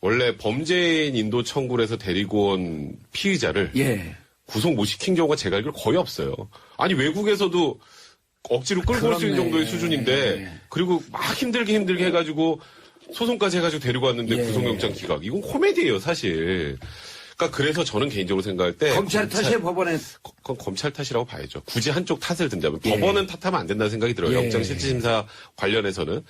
원래 범죄인 인도 청구를 해서 데리고 온 피의자를 예. 구속 못 시킨 경우가 제가 알기로 거의 없어요. 아니 외국에서도 억지로 끌고 올 수 있는. 정도의 수준인데 그리고 막 힘들게 힘들게 해가지고 소송까지 해가지고 데리고 왔는데 예. 구속영장 기각 이건 코미디예요 사실. 그러니까 그래서 저는 개인적으로 생각할 때 검찰 탓에 법원에 거- 그건 검찰 탓이라고 봐야죠. 굳이 한쪽 탓을 든다면 예. 법원은 탓하면 안 된다는 생각이 들어요. 예. 영장 실질심사 관련해서는.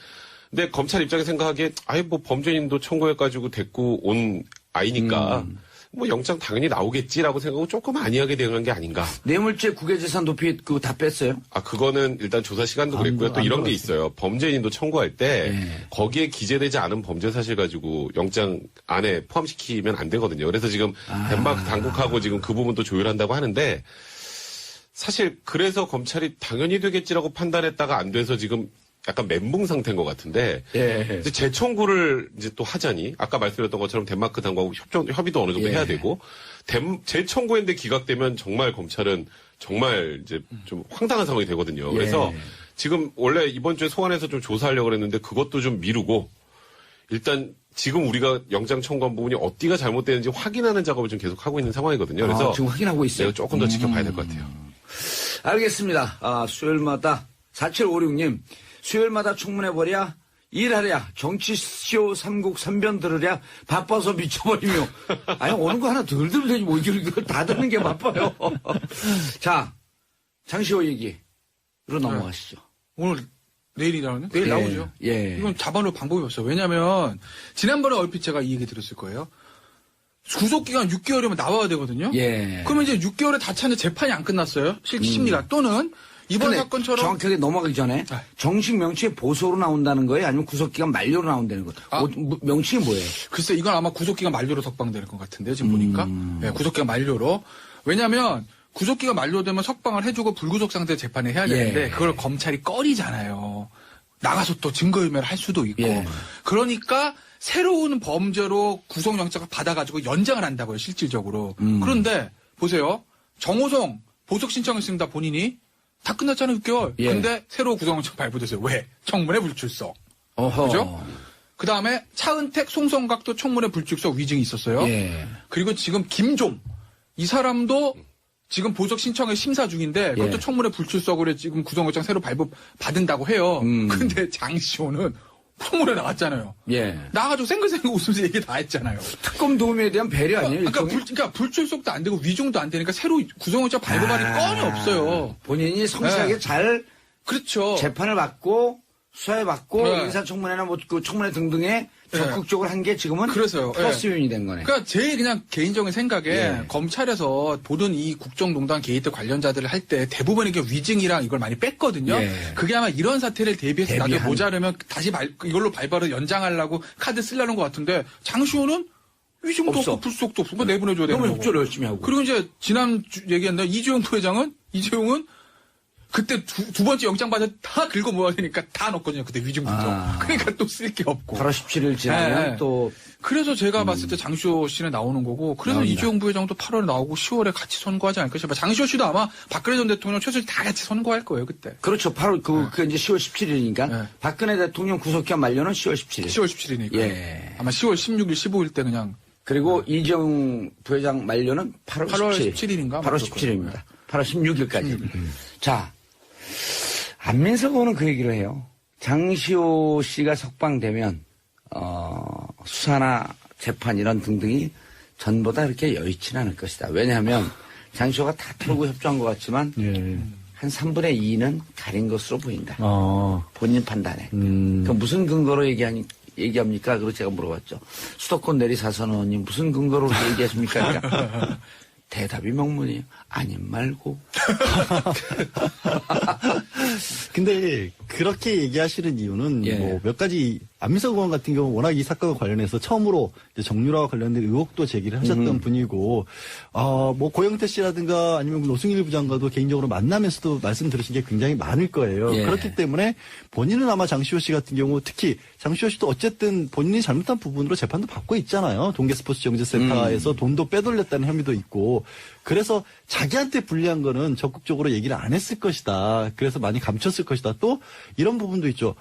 근데 검찰 입장에 생각하기에 아예 뭐 범죄인도 청구해가지고 데리고 온 아이니까 음. 뭐 영장 당연히 나오겠지라고 생각하고 조금 안이하게 대응한 게 아닌가. 뇌물죄 국외재산 도피 그거 다 뺐어요. 아 그거는 일단 조사 시간도 안 그랬고요. 들- 또안 이런 게. 있어요. 범죄인도 청구할 때 예. 거기에 기재되지 않은 범죄 사실 가지고 영장 안에 포함시키면 안 되거든요. 그래서 지금 아. 덴마크 당국하고 지금 그 부분도 조율한다고 하는데 사실 그래서 검찰이 당연히 되겠지라고 판단했다가 안 돼서 지금 약간 멘붕 상태인 것 같은데 예. 이제 재청구를 이제 또 하자니 아까 말씀드렸던 것처럼 덴마크 당국하고 협정 협의도 어느 정도 예. 해야 되고 덴- 재청구했는데 기각되면 정말 검찰은 정말 이제 좀 황당한 상황이 되거든요. 그래서 예. 지금 원래 이번 주에 소환해서 좀 조사하려고 그랬는데 그것도 좀 미루고 일단 지금 우리가 영장 청구한 부분이 어디가 잘못되는지 확인하는 작업을 지금 계속 하고 있는 상황이거든요. 그래서 아, 지금 확인하고 있어요. 조금 더 지켜봐야 될 것 같아요. 알겠습니다. 아, 수요일마다 4756님 수요일마다 청문회버랴 일하랴 정치쇼 삼국 삼변 들으랴 바빠서 미쳐버리며 아니 오는 거 하나 덜 들면 되지 뭐 이걸 다 듣는 게 바빠요. 자 장시호 얘기로 넘어가시죠. 오늘 내일이라는 내일 예, 나오죠. 예. 이건 잡아놓을 방법이 없어요. 왜냐하면 지난번에 얼핏 제가 이 얘기 들었을 거예요. 구속 기간 6개월이면 나와야 되거든요. 예. 그러면 이제 6개월에 다 찼는데 재판이 안 끝났어요. 실질 심리가 또는 이번 사건처럼 정확하게 넘어가기 전에 아. 정식 명칭이 보소로 나온다는 거예요? 아니면 구속기간 만료로 나온다는 거예요? 아. 뭐, 뭐, 명칭이 뭐예요? 글쎄 이건 아마 구속기간 만료로 석방될 것 같은데요. 지금 보니까 음. 네, 구속기간 만료로 왜냐하면 구속기가 만료되면 석방을 해주고 불구속 상태 재판을 해야 되는데 예. 그걸 검찰이 꺼리잖아요. 나가서 또 증거인멸 할 수도 있고 예. 그러니까 새로운 범죄로 구속영장을 받아가지고 연장을 한다고요 실질적으로. 음. 그런데 보세요 정호성 보석 신청했습니다 본인이 다 끝났잖아요 6개월. 예. 근데 새로 구속영장 발부됐어요. 왜? 청문회 불출석. 어허. 그죠? 그 다음에 차은택, 송성각도 청문회 불출석 위증이 있었어요. 예. 그리고 지금 김종 이 사람도 지금 보석 신청을 심사 중인데 그것도 예. 청문회 불출석으로 지금 구속영장 새로 발부 받은다고 해요. 음. 근데 장시호는 청문회 나왔잖아요. 예. 나가지고 생글생글 웃으면서 얘기 다 했잖아요. 특검 도움에 대한 배려 아니에요? 그러니까? 불, 그러니까 불출석도 안 되고 위증도 안 되니까 새로 구속영장 발부받을 아, 건이 없어요. 본인이 성실하게 네. 잘 그렇죠. 재판을 받고 수사에 받고 네. 인사청문회나 뭐 그 청문회 등등에 적극적으로 한 게 지금은 그래서요. 플러스 요인이 된 거네. 그러니까 제 그냥 개인적인 생각에 예. 검찰에서 보던 이 국정농단 게이트 관련자들을 할 때 대부분 이게 위증이랑 이걸 많이 뺐거든요. 예. 그게 아마 이런 사태를 대비해서 나중에 대비한. 모자르면 다시 발- 이걸로 발발을 연장하려고 카드 쓰려는 것 같은데 장시호는 위증도 없어. 없고 불속도 없고 그거 내보내줘야 되는 너무 거고. 협조를 열심히 하고. 그리고 이제 지난 주 얘기했는데 이재용 부회장은 이재용은 그때 두, 두 번째 영장 받아 다 긁어 모아야 되니까 다 넣었거든요. 그때 위증 부정. 아. 그러니까 또 쓸 게 없고. 8월 17일 지나면 예, 예. 또 그래서 제가 봤을 때 장시호 씨는 나오는 거고, 그래서 음. 나옵니다. 이재용 부회장도 8월에 나오고 10월에 같이 선거하지 않을까 싶어요. 장시호 씨도 아마 박근혜 전 대통령 최순실 다 같이 선거할 거예요, 그때. 그렇죠. 8월 그, 그 이제 10월 17일이니까 네. 박근혜 대통령 구속기한 만료는 10월 17일. 10월 17일이니까. 예. 아마 10월 16일, 15일 때 그냥 그리고 이재용 부회장 만료는 8월, 8월 17일. 17일 인가? 8월 뭐 17일입니다. 8월 16일까지. 자, 안민석 의원은 그 얘기를 해요. 장시호 씨가 석방되면 어, 수사나 재판 이런 등등이 전보다 이렇게 여의치는 않을 것이다. 왜냐하면 장시호가 다 털고 협조한 것 같지만 네. 예. 한 3분의 2는 가린 것으로 보인다. 어. 본인 판단에. 음. 그 무슨 근거로 얘기하니, 얘기합니까? 그리고 제가 물어봤죠. 수도권 내리 사선 의원님 무슨 근거로 얘기하십니까? 그러니까 대답이 명문이에요. 아님 말고. 근데 그렇게 얘기하시는 이유는 예. 뭐몇 가지 안민석 의원 같은 경우 워낙 이 사건과 관련해서 처음으로 정유라와 관련된 의혹도 제기를 하셨던 음. 분이고 어뭐 고영태 씨라든가 아니면 노승일 부장과도 개인적으로 만나면서도 말씀 들으신 게 굉장히 많을 거예요. 예. 그렇기 때문에 본인은 아마 장시호 씨 같은 경우 특히 장시호 씨도 어쨌든 본인이 잘못한 부분으로 재판도 받고 있잖아요. 동계 스포츠 정제센터에서 돈도 빼돌렸다는 혐의도 있고 그래서 자기한테 불리한 거는 적극적으로 얘기를 안 했을 것이다. 그래서 많이 감췄을 것이다. 또 이런 부분도 있죠.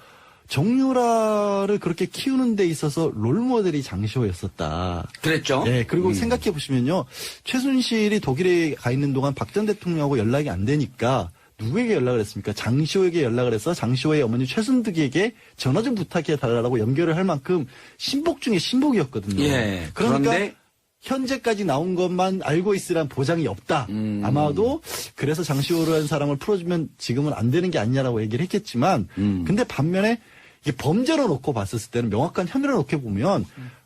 정유라를 그렇게 키우는 데 있어서 롤모델이 장시호였었다. 그랬죠? 예, 그리고 음. 생각해 보시면요. 최순실이 독일에 가 있는 동안 박 전 대통령하고 연락이 안 되니까 누구에게 연락을 했습니까? 장시호에게 연락을 해서 장시호의 어머니 최순득에게 전화 좀 부탁해 달라고 연결을 할 만큼 신복 중에 신복이었거든요. 예, 그러니까 그런데 현재까지 나온 것만 알고 있으란 보장이 없다. 음. 아마도 그래서 장시호라는 사람을 풀어주면 지금은 안 되는 게 아니냐라고 얘기를 했겠지만, 음. 근데 반면에 이게 범죄로 놓고 봤었을 때는 명확한 혐의로 놓게 보면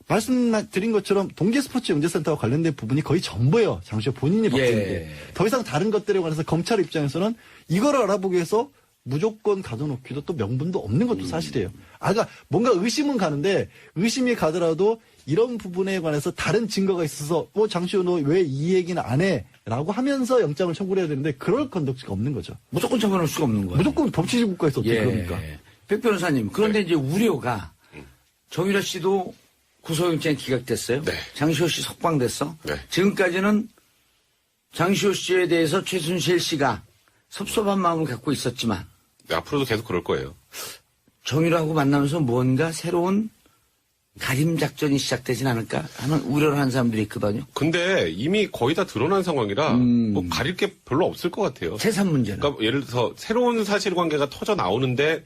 말씀드린 것처럼 동계 스포츠 영재센터와 관련된 부분이 거의 전부예요. 장시호 본인이 예. 게. 더 이상 다른 것들에 관해서 검찰 입장에서는 이거를 알아보기 위해서 무조건 가둬놓기도 또 명분도 없는 것도 사실이에요. 아, 그러니까 뭔가 의심은 가는데 의심이 가더라도 이런 부분에 관해서 다른 증거가 있어서 뭐 장시호 너 왜 이 얘기는 안 해? 라고 하면서 영장을 청구를 해야 되는데 그럴 건덕지가 없는 거죠. 무조건 처벌할 수가 없는 거예요. 무조건 법치주의 국가에서 어떻게 예. 그럽니까? 백 변호사님, 그런데 네. 이제 우려가 정유라 씨도 구속영장이 기각됐어요. 네. 장시호 씨 석방됐어. 네. 지금까지는 장시호 씨에 대해서 최순실 씨가 섭섭한 마음을 갖고 있었지만 네, 앞으로도 계속 그럴 거예요. 정유라하고 만나면서 뭔가 새로운 가림 작전이 시작되진 않을까 하는 우려를 하는 사람들이 있거든요. 근데 이미 거의 다 드러난 상황이라 음. 뭐 가릴 게 별로 없을 것 같아요. 재산 문제는. 그러니까 예를 들어서 새로운 사실관계가 터져 나오는데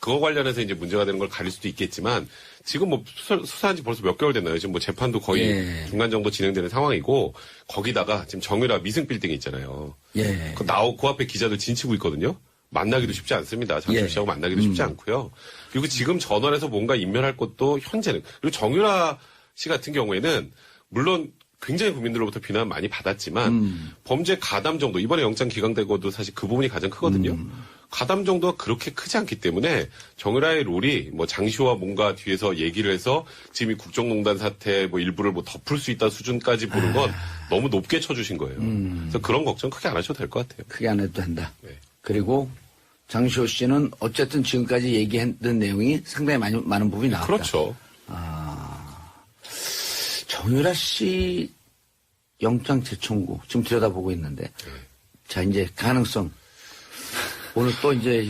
그거 관련해서 이제 문제가 되는 걸 가릴 수도 있겠지만 지금 뭐 수사, 수사 한 지 벌써 몇 개월 됐나요? 지금 뭐 재판도 거의 예. 중간 정도 진행되는 상황이고 거기다가 지금 정유라 미승 빌딩 있잖아요. 예. 그 나오 그 앞에 기자들 진치고 있거든요. 만나기도 쉽지 않습니다. 장철 예. 씨하고 만나기도 쉽지 않고요. 그리고 지금 전원에서 뭔가 인멸할 것도 현재는 그리고 정유라 씨 같은 경우에는 물론 굉장히 국민들로부터 비난 많이 받았지만 음. 범죄 가담 정도 이번에 영장 기각되고도 사실 그 부분이 가장 크거든요. 음. 가담 정도가 그렇게 크지 않기 때문에 정유라의 롤이 뭐 장시호와 뭔가 뒤에서 얘기를 해서 지금 이 국정농단 사태 뭐 일부를 뭐 덮을 수 있다 수준까지 보는 건 아. 너무 높게 쳐주신 거예요. 음. 그래서 그런 걱정 크게 안 하셔도 될 것 같아요. 크게 안 해도 된다. 네. 그리고 장시호 씨는 어쨌든 지금까지 얘기했던 내용이 상당히 많이, 많은 부분이 나왔다. 그렇죠. 정유라 씨 영장 재청구 지금 들여다보고 있는데 자 이제 가능성 오늘 또 이제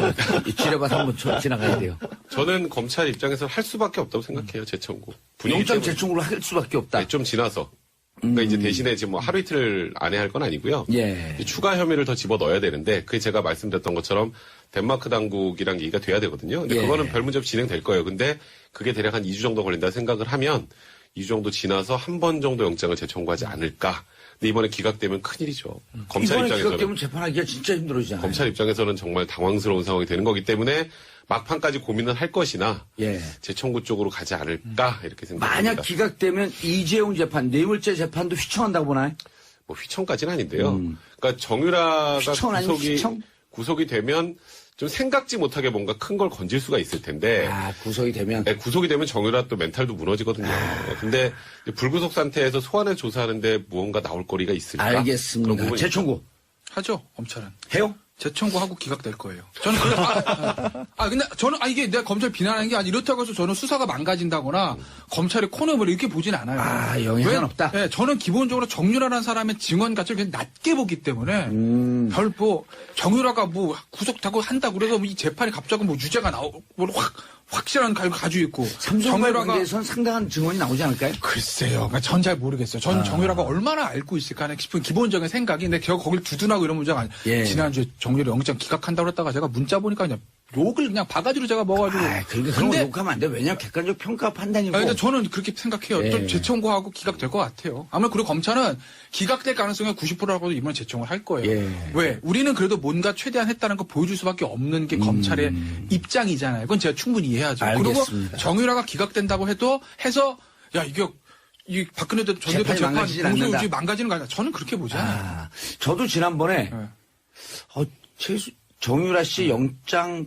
이 지뢰밭 한번 쳐- 지나가야 돼요. 저는 검찰 입장에서 할 수밖에 없다고 생각해요. 재청구. 영장. 재청구를 할 수밖에 없다. 네, 좀 지나서. 그러니까 이제 대신에 지금 뭐 하루 이틀 안에 할 건 아니고요. 예. 이 추가 혐의를 더 집어 넣어야 되는데 그게 제가 말씀드렸던 것처럼 덴마크 당국이랑 얘기가 돼야 되거든요. 근데 예. 그거는 별 문제 없이 진행될 거예요. 근데 그게 대략 한 2주 정도 걸린다 생각을 하면 2주 정도 지나서 한 번 정도 영장을 재청구하지 않을까. 근데 이번에 기각되면 큰일이죠. 검찰 이번에 입장에서는 기각되면 재판하기가 진짜 힘들어지잖아요. 검찰 입장에서는 정말 당황스러운 상황이 되는 거기 때문에 막판까지 고민은 할 것이나 예. 재청구 쪽으로 가지 않을까 이렇게 생각합니다. 만약 기각되면 이재용 재판, 뇌물죄 재판도 휘청한다고 보나요? 뭐 휘청까지는 아닌데요. 그러니까 정유라가 음. 휘청 아니면 구속이 휘청? 구속이 되면 좀 생각지 못하게 뭔가 큰 걸 건질 수가 있을 텐데 아, 구속이 되면 네, 구속이 되면 정유라 또 멘탈도 무너지거든요. 아. 근데 이제 불구속 상태에서 소환을 조사하는데 무언가 나올 거리가 있을까? 알겠습니다. 재청구 하죠, 검찰은. 해요? 재청구하고 기각될 거예요. 저는 그래, 아, 아, 아, 근데 저는 아 이게 내가 검찰 비난하는 게 아니 이렇다고 해서 저는 수사가 망가진다거나 검찰이 코너를 이렇게 보진 않아요. 아, 영향은 왜? 없다? 네, 저는 기본적으로 정유라라는 사람의 증언 가치를 그냥 낮게 보기 때문에 음. 별뭐 정유라가 뭐 구속하고 한다 그래서 뭐 이 재판이 갑자기 뭐 유죄가 나오고 확 확실한 가 가지고 있고 삼성과의 관계에선 상당한 증언이 나오지 않을까요? 글쎄요. 그러니까 전 잘 모르겠어요. 전 아. 정유라가 얼마나 알고 있을까 하는 싶은 기본적인 생각이. 근데 결국 거길 두둔하고 이런 문제가 아니에요. 예. 지난주에 정유라 영장 기각한다고 했다가 제가 문자 보니까 그냥 욕을 그냥 바가지로 제가 먹어가지고. 아, 그러니까 그런 거 욕하면 안 돼. 왜냐면 객관적 평가 판단이고. 아니, 근데 저는 그렇게 생각해요. 예. 또 재청구하고 기각될 것 같아요. 아무래도 그리고 검찰은 기각될 가능성이 90%라고도 이번에 재청을 할 거예요. 예. 왜? 우리는 그래도 뭔가 최대한 했다는 거 보여줄 수밖에 없는 게 검찰의 입장이잖아요. 그건 제가 충분히 이해하죠. 음. 알겠습니다. 그리고 정유라가 기각된다고 해도 해서 야 이게 이 박근혜 전 대통령 재판. 공소유지 망가지는 거 아니야. 저는 그렇게 보지 않아요. 아, 저도 지난번에 네. 어, 최수, 정유라 씨 영장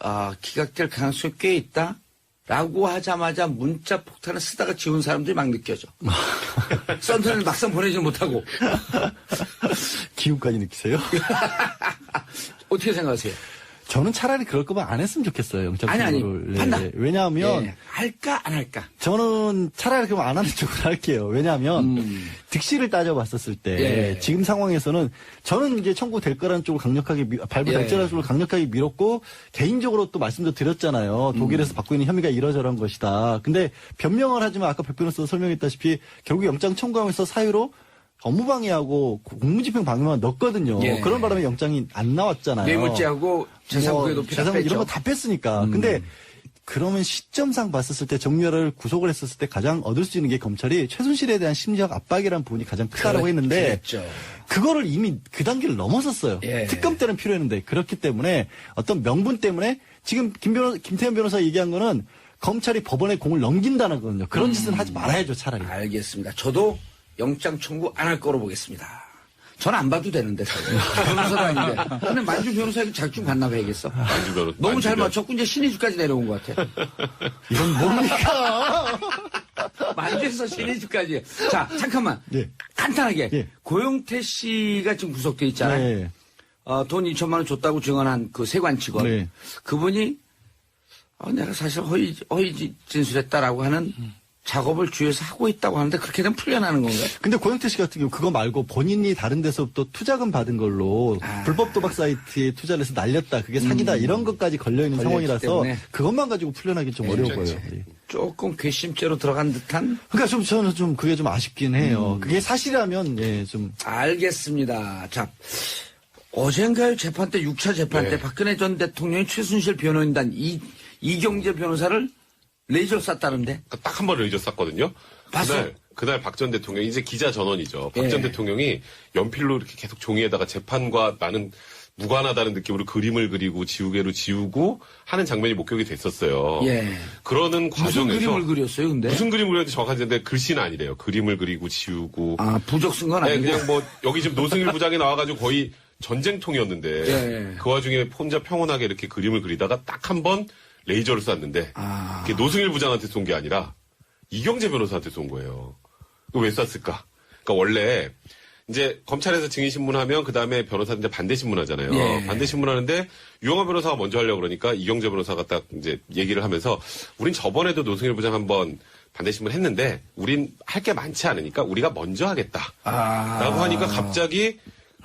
아, 기각될 가능성이 꽤 있다. 라고 하자마자 문자 폭탄을 쓰다가 지운 사람들이 막 느껴져. 썬턴을 막상 보내지 못하고. 기운까지 느끼세요? 어떻게 생각하세요? 저는 차라리 그럴 거면 안 했으면 좋겠어요. 영장 아니, 아니, 청구를. 판단. 왜냐하면 예, 할까 안 할까? 저는 차라리 그럼 안 하는 쪽으로 할게요. 왜냐하면 음. 득실을 따져봤었을 때 예. 지금 상황에서는 저는 이제 청구될 거라는 쪽을 강력하게 미- 발부 예. 달전한 쪽을 강력하게 밀었고 개인적으로 또 말씀도 드렸잖아요. 음. 독일에서 받고 있는 혐의가 이러저러한 것이다. 근데 변명을 하지만 아까 백 변호사도 설명했다시피 결국 영장 청구하면서 사유로 업무방해하고 공무집행 방해만 넣었거든요. 예. 그런 바람에 영장이 안 나왔잖아요. 뇌물죄하고 재산국의 뭐 높이 다 재산 뺐죠. 음. 이런 거 다 뺐으니까. 근데 그러면 시점상 봤었을 때 정유라를 구속을 했었을 때 가장 얻을 수 있는 게 검찰이 최순실에 대한 심리적 압박이라는 부분이 가장 크다라고 했는데 그랬죠. 그거를 이미 그 단계를 넘어섰어요. 예. 특검 때는 필요했는데 그렇기 때문에 어떤 명분 때문에 지금 김 변호 김태현 변호사 얘기한 거는 검찰이 법원에 공을 넘긴다는 거거든요. 그런 음. 짓은 하지 말아야죠 차라리. 알겠습니다. 저도 영장 청구 안 할 거로 보겠습니다. 전 안 봐도 되는데. 변호사도 아닌데. 근데 만주 변호사에게 자격증 반납해야겠어. 만주 변호- 너무 잘 만주 변- 맞췄고 이제 신의주까지 내려온 것 같아. 이건 뭡니까? 만주에서 신의주까지. 자, 잠깐만. 예. 간단하게. 예. 고영태 씨가 지금 구속돼 있잖아요. 네. 어, 돈 2천만 원 줬다고 증언한 그 세관 직원. 네. 그분이 어, 내가 사실 허위, 허위 지- 진술했다라고 하는 작업을 주위에서 하고 있다고 하는데 그렇게 되면 풀려나는 건가요? 근데 고영태 씨 같은 경우 그거 말고 본인이 다른 데서부터 투자금 받은 걸로 아. 불법 도박 사이트에 투자를 해서 날렸다 그게 사기다 이런 것까지 걸려 있는 음. 걸려있기 상황이라서 때문에. 그것만 가지고 풀려나기 좀 어려워 보여요. 괜찮지. 예. 조금 괘씸죄로 들어간 듯한 그러니까 좀 저는 좀 그게 좀 아쉽긴 음. 해요. 그게 사실이라면 예, 좀 알겠습니다. 자, 어젠가요 재판 때 6차 재판 네. 때 박근혜 전 대통령이 최순실 변호인단 이, 이경재 변호사를 레이저 쐈다는데 그러니까 딱한 번 레이저 쐈거든요. 봤어? 그날 그날 박 전 대통령 이제 기자 전원이죠. 박 예. 전 대통령이 연필로 이렇게 계속 종이에다가 재판과 나는 무관하다는 느낌으로 그림을 그리고 지우개로 지우고 하는 장면이 목격이 됐었어요. 예. 그러는 무슨 과정에서 그림을 그렸어요, 근데? 무슨 그림을 그렸는지 정확한데 글씨는 아니래요. 그림을 그리고 지우고 아, 부적 쓴건 네, 아니고. 그냥 뭐 여기 지금 노승일 부장이 나와가지고 거의 전쟁통이었는데 예. 그 와중에 혼자 평온하게 이렇게 그림을 그리다가 딱 한 번 레이저를 쐈는데 아. 그게 노승일 부장한테 쏜 게 아니라 이경재 변호사한테 쏜 거예요. 왜 쐈을까? 그러니까 원래 이제 검찰에서 증인 신문하면 그 다음에 변호사한테 반대 신문하잖아요. 예. 반대 신문하는데 유영하 변호사가 먼저 하려고 그러니까 이경재 변호사가 딱 이제 얘기를 하면서 우린 저번에도 노승일 부장 한번 반대 신문 했는데 우린 할 게 많지 않으니까 우리가 먼저 하겠다. 아. 라고 하니까 갑자기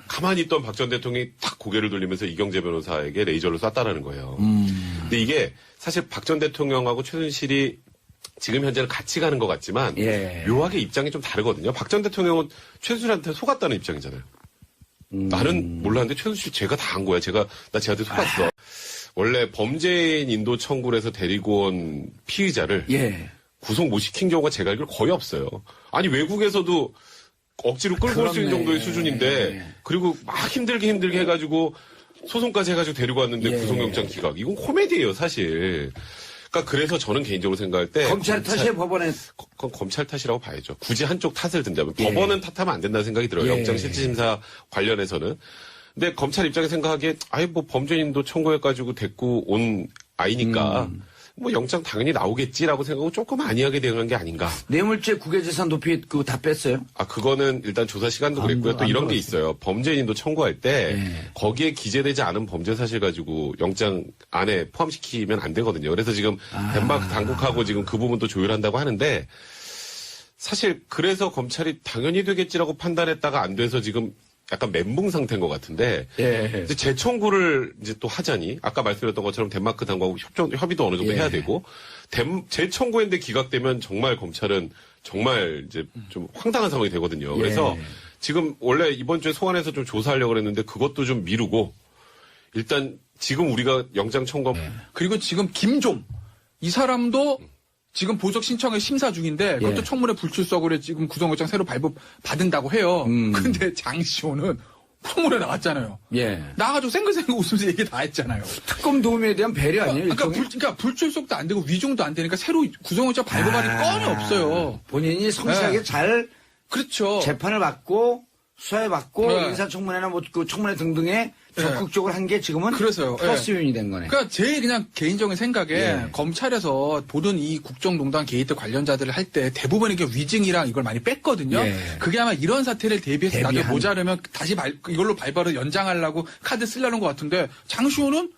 가만히 있던 박 전 대통령이 탁 고개를 돌리면서 이경재 변호사에게 레이저를 쐈다라는 거예요. 음. 근데 이게 사실 박 전 대통령하고 최순실이 지금 현재는 같이 가는 것 같지만 예. 묘하게 입장이 좀 다르거든요. 박 전 대통령은 최순실한테 속았다는 입장이잖아요. 음. 나는 몰랐는데 최순실 제가 다 한 거야. 제가 나 쟤한테 속았어. 아. 원래 범죄인 인도 청구를 해서 데리고 온 피의자를 예. 구속 못 시킨 경우가 제가 알기로 거의 없어요. 아니 외국에서도 억지로 끌고 올 수 있는. 정도의 수준인데 그리고 막 힘들게 힘들게 해가지고 소송까지 해가지고 데리고 왔는데 예. 구속영장 기각 이건 코미디예요 사실. 그러니까 그래서 저는 개인적으로 생각할 때 검찰 탓에 법원에 거- 그건 검찰 탓이라고 봐야죠. 굳이 한쪽 탓을 든다면 예. 법원은 탓하면 안 된다는 생각이 들어요. 예. 영장 실질심사 관련해서는. 근데 검찰 입장에 생각하기에 아예 뭐 범죄인도 청구해가지고 데리고 온 아이니까 음. 뭐 영장 당연히 나오겠지라고 생각하고 조금 안이하게 대응한 게 아닌가. 뇌물죄 국외재산 도피 그거 다 뺐어요? 아 그거는 일단 조사 시간도 안 그랬고요. 들- 또안 이런 게 들어갔어요. 있어요. 범죄인도 청구할 때 예. 거기에 기재되지 않은 범죄 사실 가지고 영장 안에 포함시키면 안 되거든요. 그래서 지금 아. 덴마크 당국하고 지금 그 부분도 조율한다고 하는데 사실 그래서 검찰이 당연히 되겠지라고 판단했다가 안 돼서 지금 약간 멘붕 상태인 것 같은데 예. 이제 재청구를 이제 또 하자니 아까 말씀드렸던 것처럼 덴마크 당국하고 협조, 협의도 어느 정도 예. 해야 되고 덴- 재청구했는데 기각되면 정말 검찰은 정말 이제 좀 황당한 상황이 되거든요. 예. 그래서 지금 원래 이번 주에 소환해서 좀 조사하려고 그랬는데 그것도 좀 미루고 일단 지금 우리가 영장 청구 그리고 지금 김종 이 사람도 지금 보석 신청에 심사 중인데 그것도 예. 청문회 불출석으로 지금 구속영장 새로 발부 받은다고 해요. 음. 근데 장시호는 청문회 나왔잖아요. 예. 나가지고 생글생글 웃으면서 얘기 다 했잖아요. 특검 도움에 대한 배려 아니에요? 그러니까? 불, 그러니까 불출석도 안 되고 위중도 안 되니까 새로 구속영장 발부받을 아. 건이 없어요. 본인이 성실하게 네. 잘 그렇죠. 재판을 받고 수사에 받고 네. 인사청문회나 뭐 그 청문회 등등에 적극적으로 한 게 지금은 그래서요. 플러스 예. 요인이 된 거네. 그러니까 제 그냥 개인적인 생각에 예. 검찰에서 보던 이 국정농단 게이트 관련자들을 할 때 대부분 이게 위증이랑 이걸 많이 뺐거든요. 예. 그게 아마 이런 사태를 대비해서 나중에 대비한. 모자르면 다시 발- 이걸로 발발을 연장하려고 카드 쓰려는 것 같은데 장시호는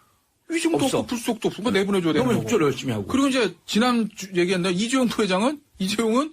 위증도 없어. 없고 불속도 없고 그거 내보내줘야 되는 너무 거고. 협조를 열심히 하고. 그리고 이제 지난 주 얘기한 날 이재용 부회장은 이재용은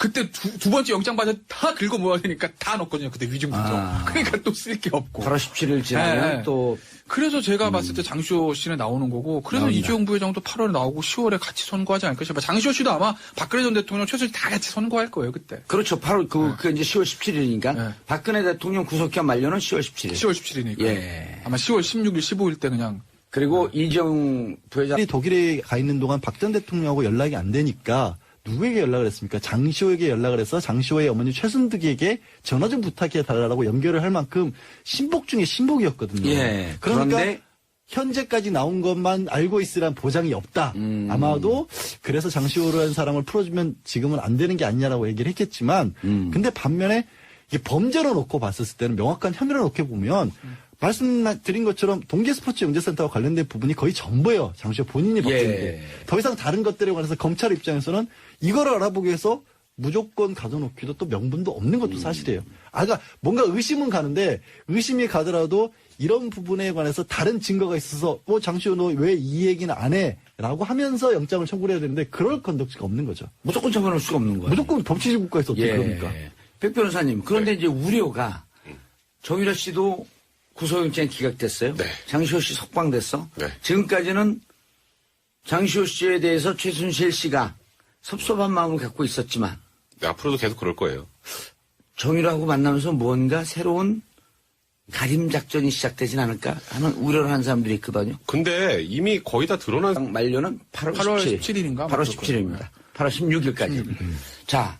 그때 두, 두 번째 영장 받아 다 긁어 모아야 되니까 다 넣었거든요. 그때 위증부터. 아. 그러니까 또 쓸 게 없고. 8월 17일 지나면 네, 네. 또 그래서 제가 봤을 때 장시호 씨는 나오는 거고, 그래서 나옵니다. 이재용 부회장도 8월에 나오고 10월에 같이 선거하지 않을까 싶어요. 장시호 씨도 아마 박근혜 전 대통령 최순실 다 같이 선거할 거예요, 그때. 그렇죠. 8월 그, 그 이제 10월 17일이니까 네. 박근혜 대통령 구속기한 만료는 10월 17일. 10월 17일이니까. 예. 아마 10월 16일, 15일 때 그냥. 그리고 이재용 부회장 이 독일에 가 있는 동안 박 전 대통령하고 연락이 안 되니까 누구에게 연락을 했습니까? 장시호에게 연락을 해서 장시호의 어머니 최순득에게 전화 좀 부탁해 달라고 연결을 할 만큼 신복 중에 신복이었거든요. 예. 그러니까 그런데 현재까지 나온 것만 알고 있으란 보장이 없다. 음. 아마도 그래서 장시호라는 사람을 풀어주면 지금은 안 되는 게 아니냐라고 얘기를 했겠지만, 음. 근데 반면에 이게 범죄로 놓고 봤었을 때는 명확한 혐의로 놓게 보면 말씀드린 것처럼 동계스포츠 영재센터와 관련된 부분이 거의 전부예요. 장시호 본인이 벗긴 예. 게. 더 이상 다른 것들에 관해서 검찰 입장에서는 이거를 알아보기 위해서 무조건 가둬놓기도 또 명분도 없는 것도 사실이에요. 아, 그러니까 뭔가 의심은 가는데 의심이 가더라도 이런 부분에 관해서 다른 증거가 있어서 뭐 장시호 너 왜 이 얘기는 안 해? 라고 하면서 영장을 청구를 해야 되는데 그럴 건덕지가 없는 거죠. 무조건 처벌할 수가 없는 거예요. 무조건 법치주의 국가에서 어떻게 예. 그럽니까? 백 변호사님, 그런데 네. 이제 우려가 정유라 씨도 구속영장이 기각됐어요. 네. 장시호 씨 석방됐어. 네. 지금까지는 장시호 씨에 대해서 최순실 씨가 섭섭한 마음을 갖고 있었지만 네, 앞으로도 계속 그럴 거예요. 정유라하고 만나면서 뭔가 새로운 가림 작전이 시작되진 않을까 하는 우려를 하는 사람들이 있거든요. 근데 이미 거의 다 드러난 만료는 8월, 8월 17일. 17일 인가? 8월 맞을 17일입니다. 8월 16일까지. 자,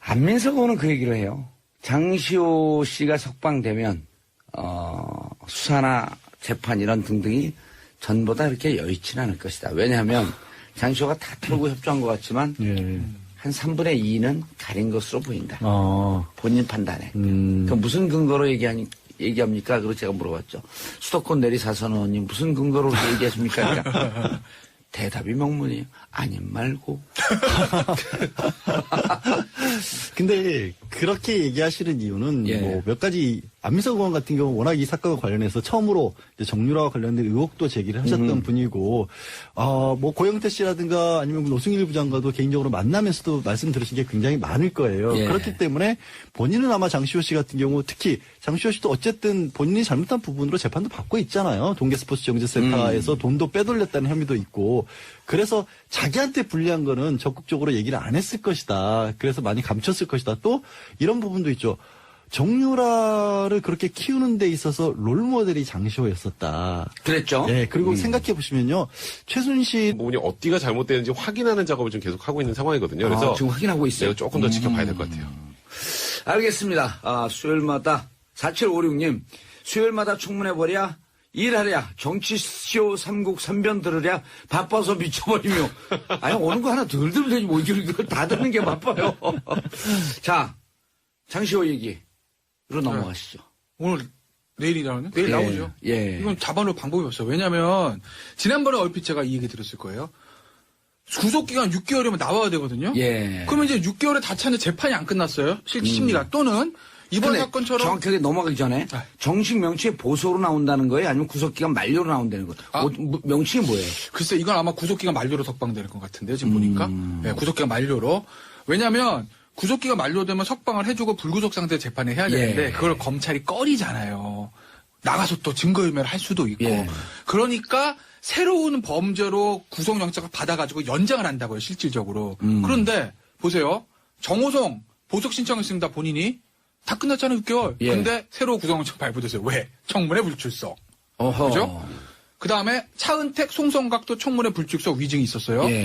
안민석 의원은 그 얘기를 해요. 장시호 씨가 석방되면, 어, 수사나 재판 이런 등등이 전보다 이렇게 여의치는 않을 것이다. 왜냐하면 장시호가 다 털고 협조한 것 같지만 예. 한 3분의 2는 가린 것으로 보인다. 어, 본인 판단에. 음. 그 무슨 근거로 얘기하니, 얘기합니까? 그리고 제가 물어봤죠. 수도권 내리사선 의원님 무슨 근거로 그렇게 얘기하십니까? 그러니까 대답이 명문이에요. 아님 말고. 근데 그렇게 얘기하시는 이유는 예. 뭐몇 가지 안민석 의원 같은 경우 워낙 이 사건과 관련해서 처음으로 정유라와 관련된 의혹도 제기를 하셨던 음. 분이고 어뭐 고영태 씨라든가 아니면 뭐 노승일 부장과도 개인적으로 만나면서도 말씀 들으신 게 굉장히 많을 거예요. 예. 그렇기 때문에 본인은 아마 장시호 씨 같은 경우 특히 장시호 씨도 어쨌든 본인이 잘못한 부분으로 재판도 받고 있잖아요. 동계 스포츠 영재센터에서 음. 돈도 빼돌렸다는 혐의도 있고 그래서 자기한테 불리한 거는 적극적으로 얘기를 안 했을 것이다. 그래서 많이 감췄을 것이다. 또 이런 부분도 있죠. 정유라를 그렇게 키우는 데 있어서 롤모델이 장시호였었다. 그랬죠? 예, 그리고 음. 생각해 보시면요. 최순실 부분이 어디가 잘못되는지 확인하는 작업을 좀 계속 하고 있는 상황이거든요. 그래서 아, 지금 확인하고 있어요. 내가 조금 더 지켜봐야 될 것 같아요. 알겠습니다. 아, 수요일마다 4756님 수요일마다 청문회버랴 일하랴 정치쇼 삼국 삼변 들으랴 바빠서 미쳐버리며 아니 오는 거 하나 덜 들으면 되지 뭐 이걸 다 듣는 게 바빠요. 자 장시호 얘기로 넘어가시죠. 오늘 내일이라는 내일 예, 나오죠. 예. 이건 잡아놓을 방법이 없어요. 왜냐면 지난번에 얼핏 제가 이 얘기 들었을 거예요. 구속 기간 6개월이면 나와야 되거든요. 예. 그러면 이제 6개월에 다 찼는데 재판이 안 끝났어요. 실 심리가 또는 이번 근데 사건처럼 정확하게 넘어가기 전에 아. 정식 명칭이 보소로 나온다는 거예요? 아니면 구속기간 만료로 나온다는 거예요? 아. 뭐, 뭐, 명칭이 뭐예요? 글쎄 이건 아마 구속기간 만료로 석방되는 것 같은데요. 지금 보니까 네, 구속기간 만료로 왜냐하면 구속기간 만료되면 석방을 해주고 불구속 상태 재판을 해야 되는데 예. 그걸 검찰이 꺼리잖아요. 나가서 또 증거인멸을 할 수도 있고 예. 그러니까 새로운 범죄로 구속영장을 받아가지고 연장을 한다고요 실질적으로 음. 그런데 보세요 정호성 보석 신청했습니다 본인이 다 끝났잖아요 6개월 예. 근데 새로 구속영장 발부됐어요 왜 청문회 불출석 어허. 그죠? 그 다음에 차은택, 송성각도 청문회 불출석 위증이 있었어요. 예.